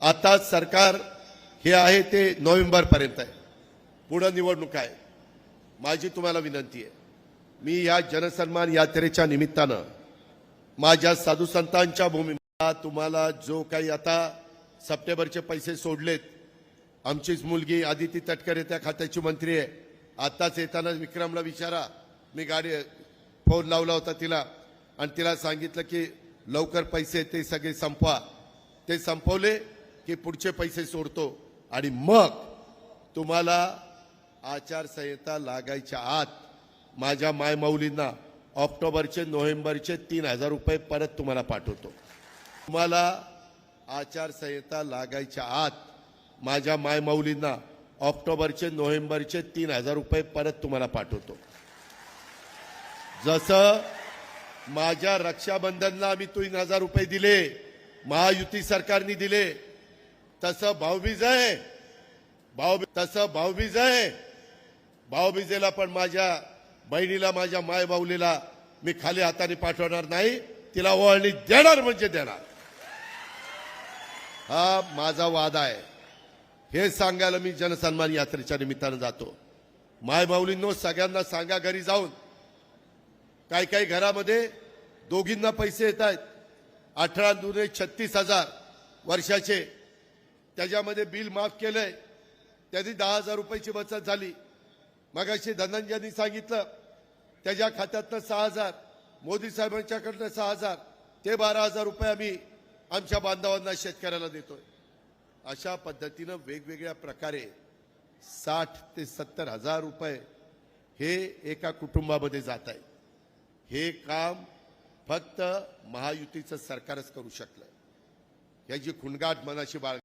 आता सरकार हे आहे ते नोव्हेंबरपर्यंत आहे. पुढं निवडणूक आहे. माझी तुम्हाला विनंती आहे. मी या जनसन्मान यात्रेच्या निमित्तानं माझ्या साधू संतांच्या भूमीला तुम्हाला जो काही आता सप्टेंबरचे पैसे सोडलेत आमचीच मुलगी आदिती तटकरे त्या खात्याची मंत्री आहे. आत्ताच येताना विक्रमला विचारा. मी गाडी फोन लावला होता तिला आणि तिला सांगितलं की लवकर पैसे ते सगळे संपवा. ते संपवले. की पुढचे पैसे सोडतो आणि मग तुम्हाला आचारसंहिता लागायच्या आत माझ्या मायमौलींना ऑक्टोबरचे नोव्हेंबरचे तीन हजार रुपये परत तुम्हाला पाठवतो. तुम्हाला आचारसंहिता लागायच्या आत माझ्या मायमौलींना ऑक्टोबरचे नोव्हेंबरचे तीन हजार रुपये परत तुम्हाला पाठवतो. जसं माझ्या रक्षाबंधनला आम्ही तीन हजार रुपये दिले महायुती सरकारने दिले तसं भाऊबीज आहे. भाऊ तसं भाऊबीज आहे. भाऊबीजेला पण माझ्या बहिणीला माझ्या मायभाऊलीला मी खाली हाताने पाठवणार नाही. तिला ओळणी देणार म्हणजे देणार. हा माझा वाद आहे. हे सांगायला मी जनसन्मान यात्रेच्या निमित्तानं जातो. माय माऊलींनो सगळ्यांना सांगा घरी जाऊन. काही काही घरामध्ये दोघींना पैसे येत आहेत. अठरा दुने छत्तीस हजार वर्षाचे त्याच्यामध्ये बिल माफ केलंय. त्याची दहा हजार रुपयाची बचत झाली. मगाशी धनंजयनी सांगितलं त्याच्या खात्यातनं सहा हजार मोदी साहेबांच्याकडनं सहा हजार ते बारा हजार रुपये आम्ही आमच्या बांधवांना शेतकऱ्याला देतोय. अशा पद्धतीनं वेगवेगळ्या प्रकारे साठ ते सत्तर हजार रुपये हे एका कुटुंबामध्ये जात आहे. हे काम फक्त महायुतीचं सरकारच करू शकलं. याची खुणगाट मनाशी बाळ